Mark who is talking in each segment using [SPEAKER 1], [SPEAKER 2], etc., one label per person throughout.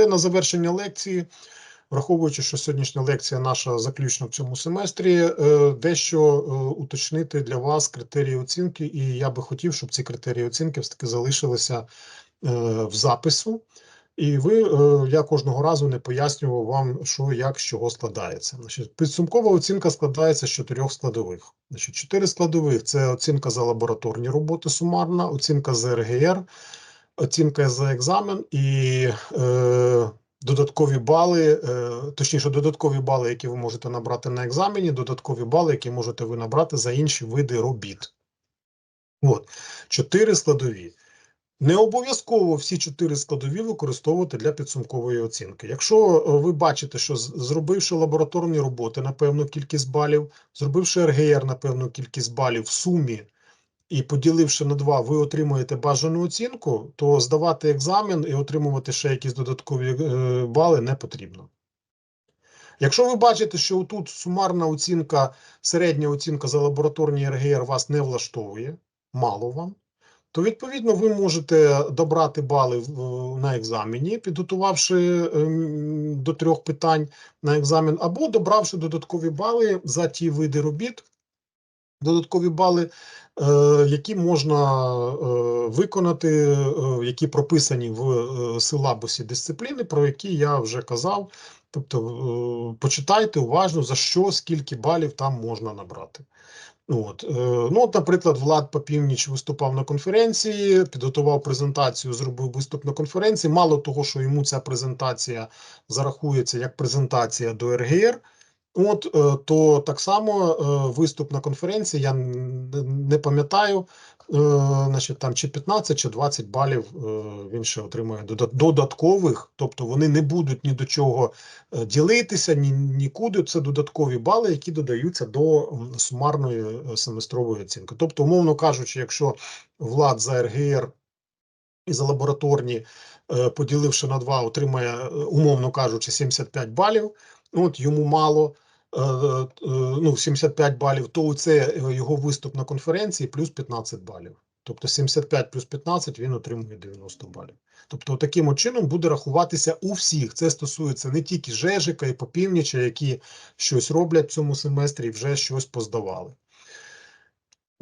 [SPEAKER 1] Але на завершення лекції, враховуючи, що сьогоднішня лекція наша заключна в цьому семестрі, е, дещо е, уточнити для вас критерії оцінки, і я би хотів, щоб ці критерії оцінки все-таки залишилися е, в запису. І ви, я кожного разу не пояснював вам, що як з чого складається. Значить, підсумкова оцінка складається з чотирьох складових. Значить, чотири складових це оцінка за лабораторні роботи сумарна, оцінка за РГР, оцінка за екзамен і е, додаткові бали, е, точніше, додаткові бали, які ви можете набрати на екзамені, додаткові бали, які можете ви набрати за інші види робіт. От, чотири складові. Не обов'язково всі чотири складові використовувати для підсумкової оцінки. Якщо е, ви бачите, що зробивши лабораторні роботи на певну кількість балів, зробивши РГР на певну кількість балів в сумі і поділивши на два, ви отримуєте бажану оцінку, то здавати екзамен і отримувати ще якісь додаткові е, бали не потрібно. Якщо ви бачите, що тут сумарна оцінка, середня оцінка за лабораторні РГР вас не влаштовує, мало вам, то відповідно ви можете добрати бали на екзамені, підготувавши ем, до трьох питань на екзамен, або добравши додаткові бали за ті види робіт, додаткові бали, е, які можна е, виконати, е, які прописані в силабусі дисципліни, про які я вже казав. Тобто почитайте уважно, за що, скільки балів там можна набрати. Ну, От, ну, от, наприклад, Влад Попівніч виступав на конференції, підготував презентацію, зробив виступ на конференції. Мало того, що йому ця презентація зарахується як презентація до РГР. От е, то так само е, виступ на конференції, я не пам'ятаю, е, значить там чи 15, чи 20 балів він ще отримує додаткових, тобто вони не будуть ні до чого ділитися, ні нікуди. Це додаткові бали, які додаються до сумарної семестрової оцінки. Тобто, умовно кажучи, якщо влад за РГР і за лабораторні, поділивши на два, отримає, умовно кажучи, 75 балів. От йому мало. е, е, Ну, 75 балів, то це е, його виступ на конференції плюс 15 балів. Тобто 75 плюс 15 він отримує 90 балів. Тобто, таким чином буде рахуватися у всіх. Це стосується не тільки Жежика і Попівніча, які щось роблять в цьому семестрі і вже щось поздавали.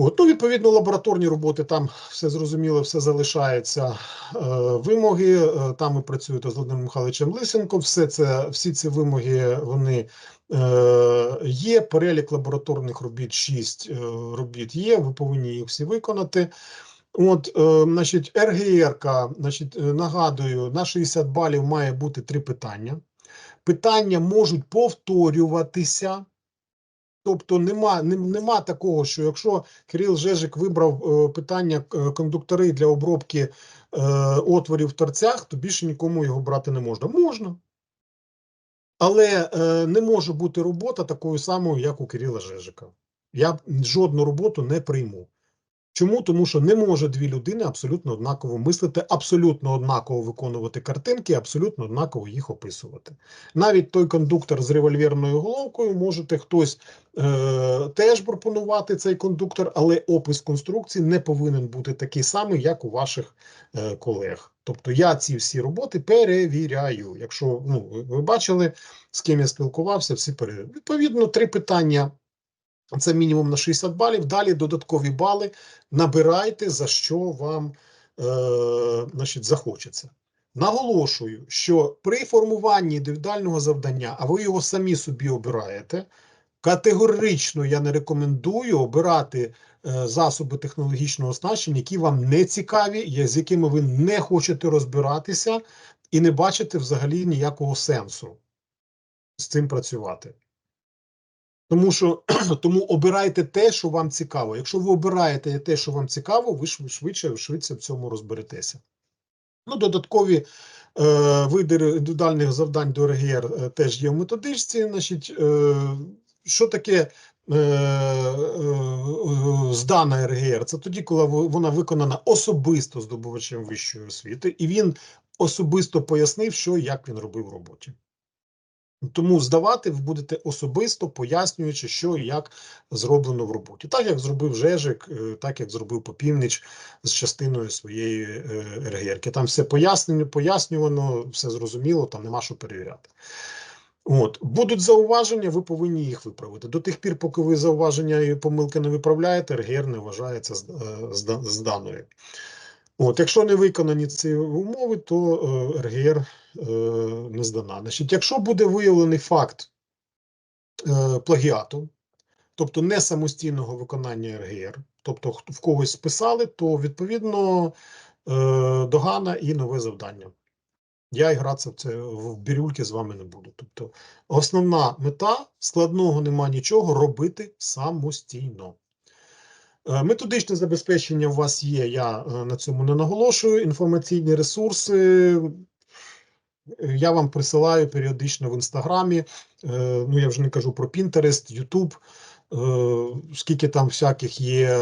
[SPEAKER 1] От, ну, відповідно, лабораторні роботи там все зрозуміло, все залишається. Е, вимоги. е, там ви працюєте з Володимиром Михайловичем Лисенком. Все це, всі ці вимоги вони е, є. Перелік лабораторних робіт, 6 е, робіт є. Ви повинні їх всі виконати. От, е, значить, РГР, значить, е, нагадую, на 60 балів має бути три питання. Питання можуть повторюватися. Тобто нема, нема такого, що якщо Кирил Жежик вибрав е, питання е, кондуктори для обробки е, отворів в торцях, то більше нікому його брати не можна. Можна. Але не може бути робота такою самою, як у Кирила Жежика. Я жодну роботу не прийму. Чому? Тому що не може дві людини абсолютно однаково мислити, абсолютно однаково виконувати картинки, абсолютно однаково їх описувати. Навіть той кондуктор з револьверною головкою можете хтось е, теж пропонувати цей кондуктор, але опис конструкції не повинен бути такий самий, як у ваших е, колег. Тобто я ці всі роботи перевіряю. Якщо ну, ви- бачили, з ким я спілкувався, всі перевіряю. Відповідно, три питання. Це мінімум на 60 балів. Далі додаткові бали набирайте, за що вам е, значить, захочеться. Наголошую, що при формуванні індивідуального завдання, а ви його самі собі обираєте, категорично я не рекомендую обирати е, засоби технологічного оснащення, які вам не цікаві, з якими ви не хочете розбиратися і не бачите взагалі ніякого сенсу з цим працювати. Тому що тому обирайте те, що вам цікаво. Якщо ви обираєте те, що вам цікаво, ви швидше швидше в цьому розберетеся. Ну, додаткові е, види індивідуальних завдань до РГР е, теж є в методичці. Значить, е, що таке е, е, е, здана РГР? Це тоді, коли вона виконана особисто здобувачем вищої освіти, і він особисто пояснив, що як він робив роботі. Тому здавати ви будете особисто, пояснюючи, що і як зроблено в роботі. Так як зробив Жежик, е, так як зробив Попівнич з частиною своєї е, РГРки. Там все пояснено, пояснювано, все зрозуміло, там нема що перевіряти. От, будуть зауваження, ви повинні їх виправити. До тих пір, поки ви зауваження і помилки не виправляєте, РГР не вважається е, зда- зданою. От, якщо не виконані ці умови, то е, РГР е, не здана. Значить, якщо буде виявлений факт е, плагіату, тобто не самостійного виконання РГР, тобто в когось списали, то відповідно е, догана і нове завдання. Я гратися в це в бірюльки з вами не буду. Тобто, основна мета складного нема нічого робити самостійно. Е, Методичне забезпечення у вас є, я е, на цьому не наголошую. Інформаційні ресурси. е, Я вам присилаю періодично в інстаграмі. Ну, я вже не кажу про YouTube. е, Скільки там всяких є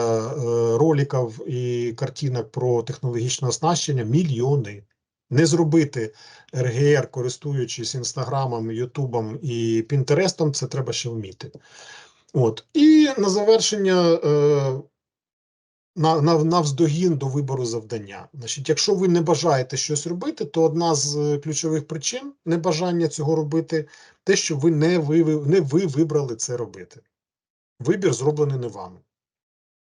[SPEAKER 1] роликів і картинок про технологічне оснащення, мільйони. Не зробити РГР, користуючись інстаграмом, Ютубом і Пінтерестом, це треба ще вміти. От. І на завершення на, на, навздогін до вибору завдання. Значить, якщо ви не бажаєте щось робити, то одна з е, ключових причин небажання цього робити те, що ви не ви, не ви вибрали це робити. Вибір зроблений не вами.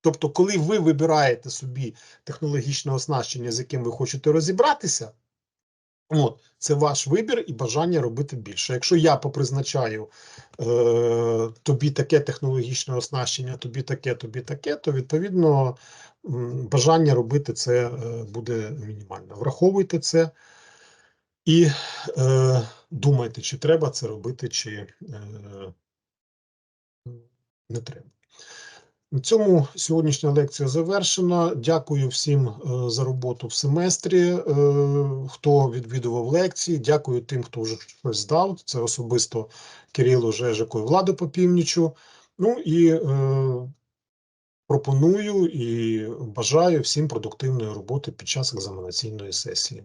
[SPEAKER 1] Тобто, коли ви вибираєте собі технологічне оснащення, з яким ви хочете розібратися, От, це ваш вибір і бажання робити більше. Якщо я попризначаю е, тобі таке технологічне оснащення, тобі таке, тобі таке, то відповідно бажання робити це е, буде мінімально. Враховуйте це і е, думайте, чи треба це робити, чи е, не треба. На цьому сьогоднішня лекція завершена. Дякую всім е, за роботу в семестрі, е, хто відвідував лекції. Дякую тим, хто вже щось здав. Це особисто Кирилу Жежику і Владу Попівнічу. Ну і е, пропоную і бажаю всім продуктивної роботи під час екзаменаційної сесії.